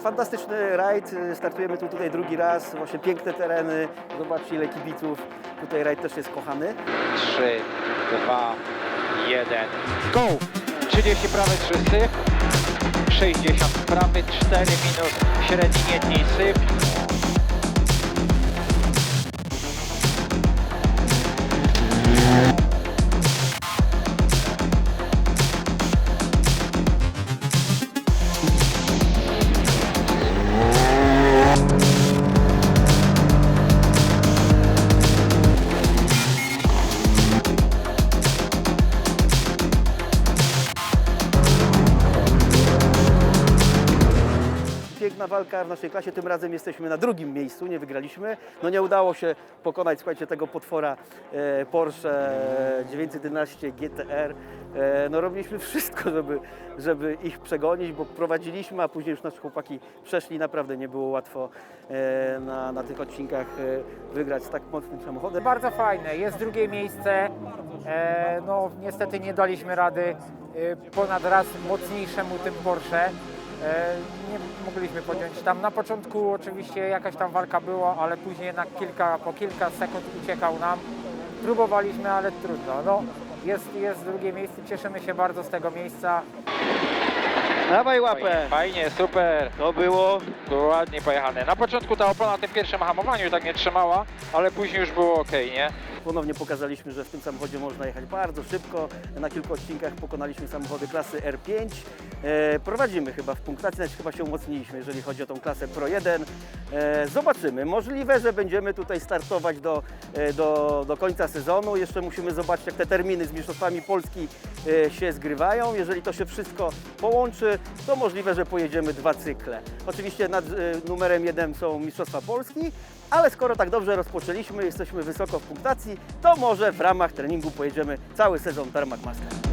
fantastyczny rajd, startujemy tu tutaj drugi raz, właśnie piękne tereny, zobaczcie ile kibiców, tutaj rajd też jest kochany. 3, 2, 1, go! 30 prawy, 3 syf, 60 prawy, 4 minus średni jedniej syf. Piękna walka w naszej klasie, tym razem jesteśmy na drugim miejscu, nie wygraliśmy. No nie udało się pokonać, słuchajcie, tego potwora e, Porsche 911 GTR. E, no robiliśmy wszystko, żeby, żeby ich przegonić, bo prowadziliśmy, a później już nasi chłopaki przeszli. Naprawdę nie było łatwo e, na, na tych odcinkach e, wygrać z tak mocnym samochodem. Bardzo fajne, jest drugie miejsce. E, no niestety nie daliśmy rady e, ponad raz mocniejszemu tym Porsche. E, nie mogliśmy podjąć tam na początku oczywiście jakaś tam walka była, ale później jednak kilka, po kilka sekund uciekał nam. Próbowaliśmy, ale trudno. No, jest, jest drugie miejsce, cieszymy się bardzo z tego miejsca. Dawaj Fajnie, fajnie, super. To było Było ładnie pojechane. Na początku ta opona na tym pierwszym hamowaniu tak nie trzymała, ale później już było ok, nie? Ponownie pokazaliśmy, że w tym samochodzie można jechać bardzo szybko. Na kilku odcinkach pokonaliśmy samochody klasy R5. E, prowadzimy chyba w punktacji, znaczy chyba się umocniliśmy, jeżeli chodzi o tą klasę Pro 1. E, zobaczymy. Możliwe, że będziemy tutaj startować do, e, do, do końca sezonu. Jeszcze musimy zobaczyć, jak te terminy z Mistrzostwami Polski się zgrywają. Jeżeli to się wszystko połączy, to możliwe, że pojedziemy dwa cykle. Oczywiście nad numerem jeden są Mistrzostwa Polski, ale skoro tak dobrze rozpoczęliśmy, jesteśmy wysoko w punktacji, to może w ramach treningu pojedziemy cały sezon Tarmac Master.